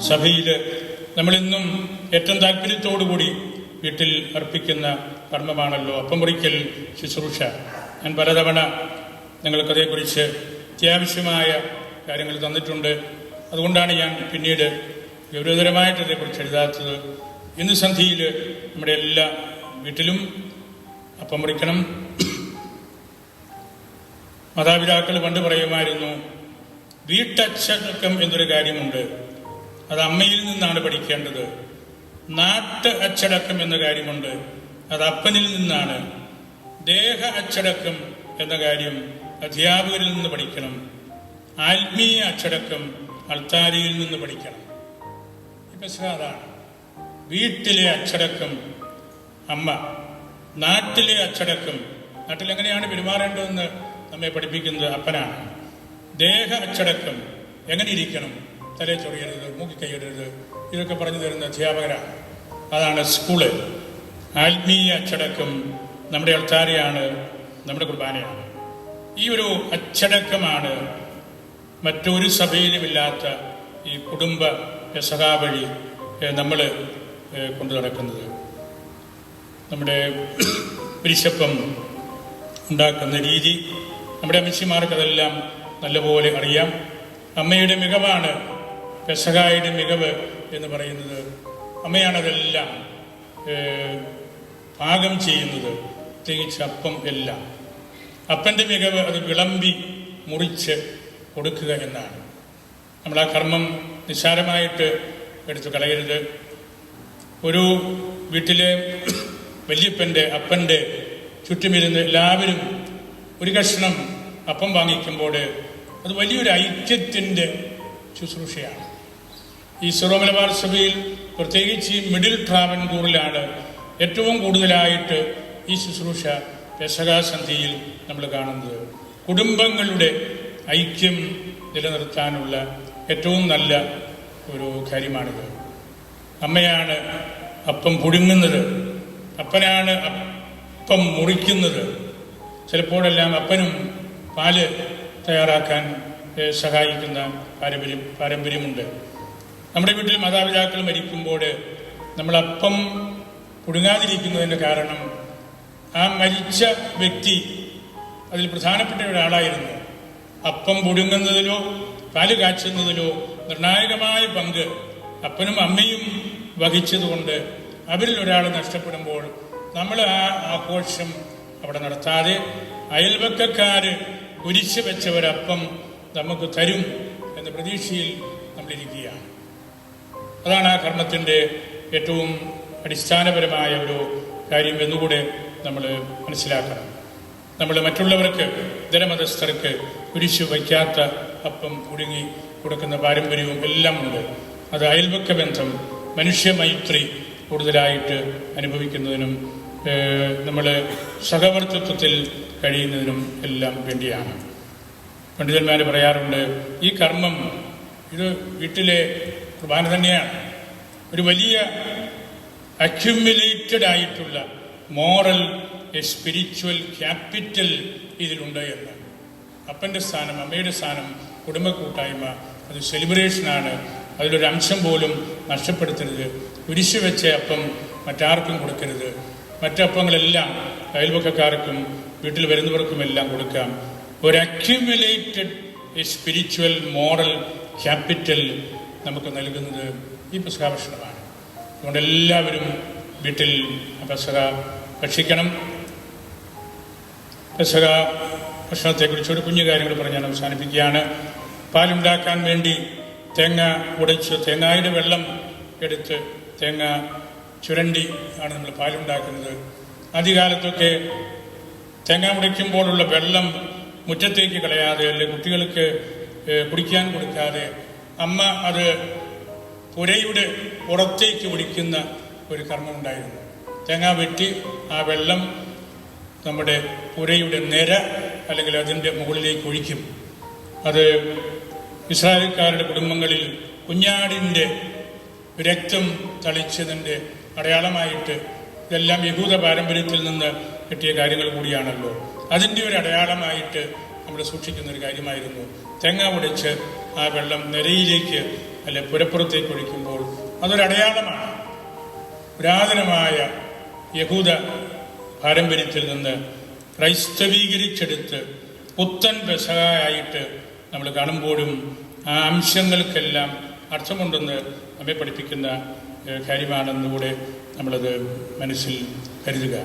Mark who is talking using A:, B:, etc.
A: സഭയിൽ നമ്മളിന്നും ഏറ്റവും താല്പര്യത്തോടുകൂടി വീട്ടിൽ അർപ്പിക്കുന്ന കർമ്മമാണല്ലോ. അപ്പം മുറിക്കൽ ശുശ്രൂഷ. ഞാൻ പലതവണ നിങ്ങൾക്കതേക്കുറിച്ച് അത്യാവശ്യമായ കാര്യങ്ങൾ തന്നിട്ടുണ്ട്. അതുകൊണ്ടാണ് ഞാൻ പിന്നീട് ഗൗരവതരമായിട്ട് അതേക്കുറിച്ച് എഴുതാത്തത്. ഇന്ന് സന്ധിയിൽ നമ്മുടെ എല്ലാ വീട്ടിലും അപ്പം മുറിക്കണം. മാതാപിതാക്കൾ പണ്ട് പറയുമായിരുന്നു വീട്ടച്ചടക്കം എന്നൊരു കാര്യമുണ്ട്. അത് അമ്മയിൽ നിന്നാണ് പഠിക്കേണ്ടത്. നാട്ട് അച്ചടക്കം എന്ന കാര്യമുണ്ട്. അത് അപ്പനിൽ നിന്നാണ്. ദേഹ അച്ചടക്കം എന്ന കാര്യം അധ്യാപകരിൽ നിന്ന് പഠിക്കണം. ആത്മീയ അച്ചടക്കം അൾത്താരിയിൽ നിന്ന് പഠിക്കണം. അതാണ്. വീട്ടിലെ അച്ചടക്കം അമ്മ നാട്ടിലെ അച്ചടക്കം. നാട്ടിൽ എങ്ങനെയാണ് പെരുമാറേണ്ടതെന്ന് നമ്മെ പഠിപ്പിക്കുന്നത്? അപ്പനാണ്. ദേഹ അച്ചടക്കം എങ്ങനെ ഇരിക്കണം? തലേ ചൊറിയരുത് മൂക്കി കൈയിടരുത്. ഇതൊക്കെ പറഞ്ഞു തരുന്ന അധ്യാപകരാണ്. അതാണ് സ്കൂൾ. ആത്മീയ അച്ചടക്കം നമ്മുടെ അൾത്താരയാണ് നമ്മുടെ കുർബാനയാണ്. ഈ ഒരു അച്ചടക്കമാണ് മറ്റൊരു സഭയിലുമില്ലാത്ത ഈ കുടുംബ പെസഹ വഴി നമ്മൾ കൊണ്ടു നടക്കുന്നത്. നമ്മുടെ പിരിശപ്പം ഉണ്ടാക്കുന്ന രീതി നമ്മുടെ അമ്മച്ചിമാർക്ക് അതെല്ലാം നല്ലപോലെ അറിയാം. അമ്മയുടെ മികവാണ് പെസഹായുടെ മികവ് എന്ന് പറയുന്നത് അമ്മയാണതെല്ലാം പാകം ചെയ്യുന്നത് പ്രത്യേകിച്ച് അപ്പം എല്ലാം. അപ്പന്റെ മികവ് അത് വിളമ്പി മുറിച്ച് കൊടുക്കുക എന്നാണ്. നമ്മൾ ആ കർമ്മം നിസ്സാരമായിട്ട് എടുത്തു കളയരുത്. ഒരു വീട്ടിലെ വല്യപ്പന്റെ അപ്പന്റെ ചുറ്റുമിരുന്ന് എല്ലാവരും ഒരു കഷ്ണം അപ്പം വാങ്ങിക്കുമ്പോൾ അത് വലിയൊരു ഐക്യത്തിന്റെ ശുശ്രൂഷയാണ്. ഈ സിറോ മലബാർ സഭയിൽ പ്രത്യേകിച്ച് ഈ മിഡിൽ ട്രാവൻകൂറിലാണ് ഏറ്റവും കൂടുതലായിട്ട് ഈ ശുശ്രൂഷ പെസകാസന്ധിയിൽ നമ്മൾ കാണുന്നത്. കുടുംബങ്ങളുടെ ഐക്യം നിലനിർത്താനുള്ള ഏറ്റവും നല്ല ഒരു കാര്യമാണിത്. അമ്മയാണ് അപ്പം പുഴുങ്ങുന്നത്. അപ്പനാണ് അപ്പം മുറിക്കുന്നത്. ചിലപ്പോഴെല്ലാം അപ്പനും പാൽ തയ്യാറാക്കാൻ സഹായിക്കുന്ന പാരമ്പര്യം പാരമ്പര്യമുണ്ട്. നമ്മുടെ വീട്ടിൽ മാതാപിതാക്കൾ മരിക്കുമ്പോൾ നമ്മൾ അപ്പം പുഴുങ്ങാതിരിക്കുന്നതിന്റെ കാരണം ആ മരിച്ച വ്യക്തി അതിൽ പ്രധാനപ്പെട്ട ഒരാളായിരുന്നു. അപ്പം പുഴുങ്ങുന്നതിലോ പാൽ കാച്ചുന്നതിലോ നിർണായകമായ പങ്ക് അപ്പനും അമ്മയും വഹിച്ചതുകൊണ്ട് അവരിൽ ഒരാൾ നഷ്ടപ്പെടുമ്പോൾ നമ്മൾ ആ ആഘോഷം അവിടെ നടത്താതെ അയൽവക്കക്കാര് കുരിശ് വെച്ചവരപ്പം നമുക്ക് തരും എന്ന പ്രതീക്ഷയിൽ നമ്മളിരിക്കുകയാണ്. അതാണ് ആ കർമ്മത്തിന്റെ ഏറ്റവും അടിസ്ഥാനപരമായ ഒരു കാര്യം എന്നുകൂടെ നമ്മൾ മനസ്സിലാക്കണം. നമ്മൾ മറ്റുള്ളവർക്ക് ഇതരമതസ്ഥർക്ക് കുരിശു വയ്ക്കാത്ത അപ്പം കുടുങ്ങി കൊടുക്കുന്ന പാരമ്പര്യവും എല്ലാം ഉണ്ട്. അത് അയൽവക്ക ബന്ധം മനുഷ്യമൈത്രി കൂടുതലായിട്ട് അനുഭവിക്കുന്നതിനും നമ്മൾ സഹവർത്തിത്വത്തിൽ കഴിയുന്നതിനും എല്ലാം വേണ്ടിയാണ്. പണ്ഡിതന്മാർ പറയാറുണ്ട് ഈ കർമ്മം ഇത് വീട്ടിലെ കുർബാന തന്നെയാണ്. ഒരു വലിയ അക്യുമുലേറ്റഡ് ആയിട്ടുള്ള മോറൽ സ്പിരിച്വൽ ക്യാപിറ്റൽ ഇതിലുണ്ട് എന്ന്. അപ്പന്റെ സ്ഥാനം അമ്മയുടെ സ്ഥാനം കുടുംബ കൂട്ടായ്മ അത് സെലിബ്രേഷനാണ് അതിലൊരു അംശം പോലും നഷ്ടപ്പെടുത്തരുത്. കുരിശു വെച്ച അപ്പം മറ്റാർക്കും കൊടുക്കരുത്. മറ്റപ്പങ്ങളെല്ലാം അയൽപക്കക്കാർക്കും വീട്ടിൽ വരുന്നവർക്കും എല്ലാം കൊടുക്കാം. ഒരു അക്യുമുലേറ്റഡ് സ്പിരിച്വൽ മോറൽ ക്യാപിറ്റൽ നമുക്ക് നൽകുന്നത് ഈ പുസ്തകാഭക്ഷണമാണ് അതുകൊണ്ട് എല്ലാവരും വീട്ടിൽ പെസക ഭക്ഷിക്കണം. പെസക ഭക്ഷണത്തെക്കുറിച്ച് ഒരു കുഞ്ഞു കാര്യങ്ങൾ പറഞ്ഞ് ഞാൻ അവസാനിപ്പിക്കുകയാണ്. പാലുണ്ടാക്കാൻ വേണ്ടി തേങ്ങ ഉടച്ച് തേങ്ങായുടെ വെള്ളം എടുത്ത് തേങ്ങ ചുരണ്ടി ആണ് നമ്മൾ പാലുണ്ടാക്കുന്നത്. ആദ്യകാലത്തൊക്കെ തേങ്ങ ഉടയ്ക്കുമ്പോഴുള്ള വെള്ളം മുറ്റത്തേക്ക് കളയാതെ അല്ലെങ്കിൽ കുട്ടികൾക്ക് കുടിക്കാൻ കൊടുക്കാതെ അമ്മ അത് പുരയുടെ പുറത്തേക്ക് ഒഴിക്കുന്ന ഒരു കർമ്മം ഉണ്ടായിരുന്നു തേങ്ങ വെട്ടി ആ വെള്ളം നമ്മുടെ പുരയുടെ നിര അല്ലെങ്കിൽ അതിന്റെ മുകളിലേക്ക് ഒഴിക്കും. അത് ഇസ്രായേൽക്കാരുടെ കുടുംബങ്ങളിൽ കുഞ്ഞാടിന്റെ രക്തം തളിച്ചതിന്റെ അടയാളമായിട്ട് ഇതെല്ലാം യഹൂദ പാരമ്പര്യത്തിൽ നിന്ന് കിട്ടിയ കാര്യങ്ങൾ കൂടിയാണല്ലോ. അതിന്റെ ഒരു അടയാളമായിട്ട് നമ്മൾ സൂക്ഷിക്കുന്ന ഒരു കാര്യമായിരുന്നു. തേങ്ങ ഉടച്ച് ആ വെള്ളം നിരയിലേക്ക് അല്ലെ പുരപ്പുറത്തേക്ക് ഒഴിക്കുമ്പോൾ അതൊരടയാളമാണ് പുരാതനമായ യഹൂദ പാരമ്പര്യത്തിൽ നിന്ന് ക്രൈസ്തവീകരിച്ചെടുത്ത് പുത്തൻ പെസഹായിട്ട് നമ്മൾ കാണുമ്പോഴും ആ അംശങ്ങൾക്കെല്ലാം അർത്ഥമുണ്ടെന്ന് നമ്മെ പഠിപ്പിക്കുന്ന കാര്യമാണെന്നുകൂടെ നമ്മളത് മനസ്സിൽ കരുതുക.